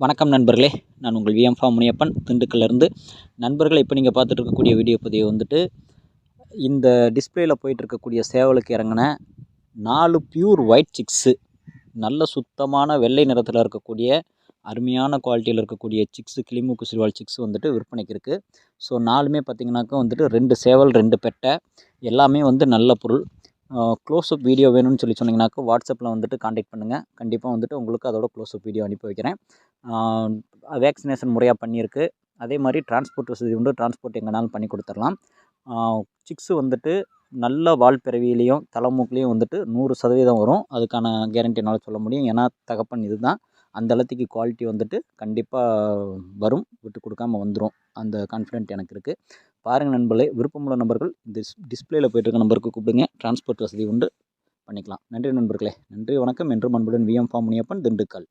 வணக்கம் நண்பர்களே. நான் உங்கள் விஎம்ஃபா முனியப்பன். திண்டுக்கல்லேருந்து. நண்பர்களை இப்போ நீங்கள் பார்த்துட்டு இருக்கக்கூடிய வீடியோ பதிவு வந்துட்டு இந்த டிஸ்பிளேயில் போயிட்டு இருக்கக்கூடிய சேவலுக்கு இறங்கின நாலு பியூர் ஒயிட் சிக்ஸு நல்ல சுத்தமான வெள்ளை நிறத்தில் இருக்கக்கூடிய அருமையான குவாலிட்டியில் இருக்கக்கூடிய சிக்ஸு கிளிமூக்கு சிறுவாள் சிக்ஸ் வந்துட்டு விற்பனைக்கு இருக்குது ஸோ நாலுமே பார்த்திங்கனாக்கா வந்துட்டு ரெண்டு சேவல் ரெண்டு பெட்டை. எல்லாமே வந்து நல்ல பொருள். க்ளோஸ்அப் வீடியோ வேணும்னு சொல்லி சொன்னிங்கனாக்கா வாட்ஸ்அப்பில் வந்துட்டு காண்டாக்ட் பண்ணுங்கள் கண்டிப்பாக வந்துட்டு உங்களுக்கு அதோட க்ளோஸ்அப் வீடியோ அனுப்பி வைக்கிறேன். வேக்சினேஷன் முறையாக பண்ணியிருக்கு. அதே மாதிரி டிரான்ஸ்போர்ட் வசதி உண்டு. டிரான்ஸ்போர்ட் எங்கேனாலும் பண்ணி கொடுத்துர்லாம் சிக்ஸு வந்துட்டு நல்ல வால் பிறவியிலையும் தலைமூக்குலேயும் வந்துட்டு நூறு சதவீதம் வரும். அதுக்கான கேரண்டி என்னால் சொல்ல முடியும். ஏன்னா தகப்பன் இது தான் அந்த அளத்துக்கு குவாலிட்டி வந்துட்டு கண்டிப்பாக வரும். விட்டு கொடுக்காம வந்துடும் அந்த கான்ஃபிடென்ட் எனக்கு இருக்குது பாருங்கள் நண்பர்களே விருப்பமுள்ள நபர்கள் டிஸ் டிஸ்பிளேயில் போயிட்டுருக்க நம்பருக்கு கூப்பிடுங்க. டிரான்ஸ்போர்ட் வசதி உண்டு. பண்ணிக்கலாம். நன்றி நண்பர்களே. நன்றி வணக்கம். என்று அன்புடன் விஎம் ஃபார்ம் முனியப்பன் திண்டுக்கல்.